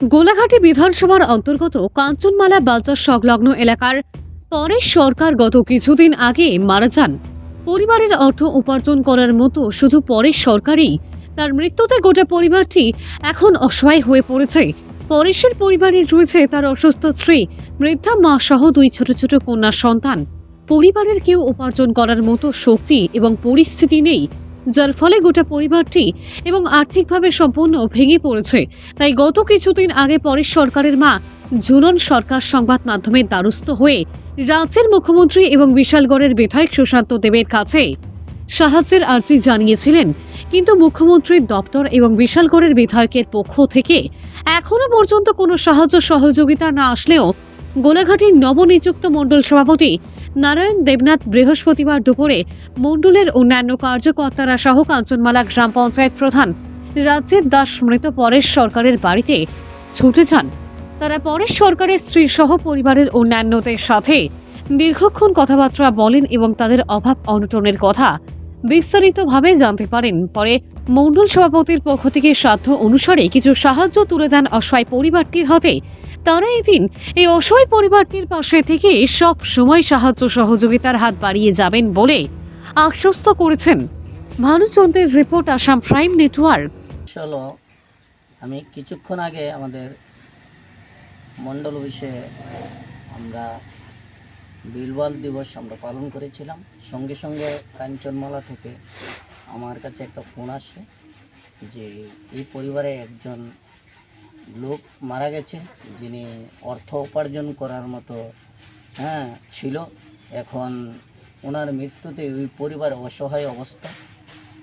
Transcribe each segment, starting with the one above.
গোলাঘাটি বিধানসভার অন্তর্গত কাঞ্চনমালা বাজার সংলগ্ন এলাকার পরেশ সরকার গত কিছুদিন আগে মারা যান। পরিবারের অর্থ উপার্জন করার মতো শুধু পরেশ সরকারই, তার মৃত্যুতে গোটা পরিবারটি এখন অসহায় হয়ে পড়েছে। পরেশের পরিবারে রয়েছে তার অসুস্থ স্ত্রী, বৃদ্ধা মা সহ দুই ছোট ছোট কন্যার সন্তান। পরিবারের কেউ উপার্জন করার মতো শক্তি এবং পরিস্থিতি নেই। যার ফলে গোটা পরিবারটি এবং আর্থিকভাবে সম্পূর্ণ ভেঙে পড়েছে। তাই গত কিছুদিন আগে পরেশ সরকারের মা ঝুলন সরকার সংবাদ মাধ্যমের দ্বারস্থ হয়ে রাজ্যের মুখ্যমন্ত্রী এবং বিশালগড়ের বিধায়ক সুশান্ত দেবের কাছে সাহায্যের আর্জি জানিয়েছিলেন। কিন্তু মুখ্যমন্ত্রীর দপ্তর এবং বিশালগড়ের বিধায়কের পক্ষ থেকে এখনও পর্যন্ত কোনো সাহায্য সহযোগিতা না আসলেও গোলাঘাটির নবনিযুক্ত মণ্ডল সভাপতি নারায়ণ দেবনাথ বৃহস্পতিবার দুপুরে মণ্ডলের অন্যান্য কার্যকর্তারা সহ কাঞ্চনমালা গ্রাম পঞ্চায়েত প্রধান রাজ্যের দাস মৃত পরেশ সরকারের বাড়িতে ছুটে যান। তারা পরেশ সরকারের স্ত্রী সহ পরিবারের অন্যান্যদের সাথে দীর্ঘক্ষণ কথাবার্তা বলেন এবং তাদের অভাব অনটনের কথা বিস্তারিতভাবে জানতে পারেন। পরে মণ্ডল সভাপতির পক্ষ থেকে সাধ্য অনুসারে কিছু সাহায্য তুলে দেন অসহায় পরিবারটির হাতে। তারা এদিন এই অসহায় পরিবারটির পাশে থেকে সব সময় সাহায্য সহযোগিতার হাত বাড়িয়ে যাবেন বলে আশ্বস্ত করেছেন। ভানুচন্দ্রের রিপোর্ট, আসাম প্রাইম নেটওয়ার্ক। হলো আমি কিছুক্ষণ আগে আমাদের মণ্ডল অফিসে আমরা বিলওয়াল দিবস আমরা পালন করেছিলাম। সঙ্গে সঙ্গে কাঞ্চনমালা থেকে আমার কাছে একটা ফোন আসে যে এই পরিবারে একজন লোক মারা গেছে, যিনি অর্থ উপার্জন করার মতো হ্যাঁ ছিল। এখন ওনার মৃত্যুতে ওই পরিবার অসহায় অবস্থা।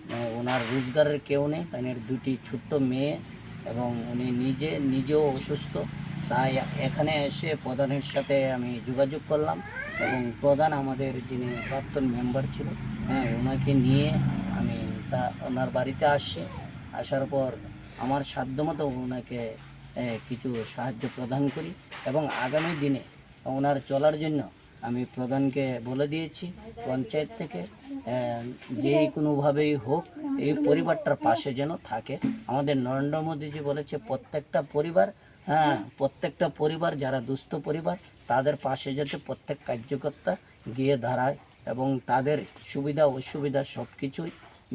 মানে ওনার রোজগারের কেউ নেই তাদের দুটি ছোট্ট মেয়ে এবং উনি নিজে, নিজেও অসুস্থ। তাই এখানে এসে প্রধানের সাথে আমি যোগাযোগ করলাম এবং প্রধান আমাদের যিনি প্রাক্তন মেম্বার ছিল হ্যাঁ ওনাকে নিয়ে আমি তা, ওনার বাড়িতে আসছি। আসার পর আমার সাধ্যমতো ওনাকে কিছু সাহায্য প্রদান করি এবং আগামী দিনে ওনার চলার জন্য আমি প্রধানকে বলে দিয়েছি, পঞ্চায়েত থেকে যে কোনোভাবেই হোক এই পরিবারটার পাশে যেন থাকে। আমাদের নরেন্দ্র মোদীজি বলেছে, প্রত্যেকটা পরিবার হ্যাঁ প্রত্যেকটা পরিবার যারা দুস্থ পরিবার, তাদের পাশে যাতে প্রত্যেক কার্যকর্তা গিয়ে দাঁড়ায় এবং তাদের সুবিধা, অসুবিধা সব কিছুই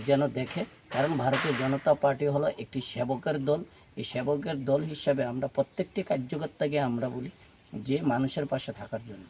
যেন দেখে। কারণ ভারতীয় জনতা পার্টি হলো একটি সেবকের দল। এই সেবকের দল হিসাবে আমরা প্রত্যেকটি কার্যকর্তাকে আমরা বলি যে মানুষের পাশে থাকার জন্য।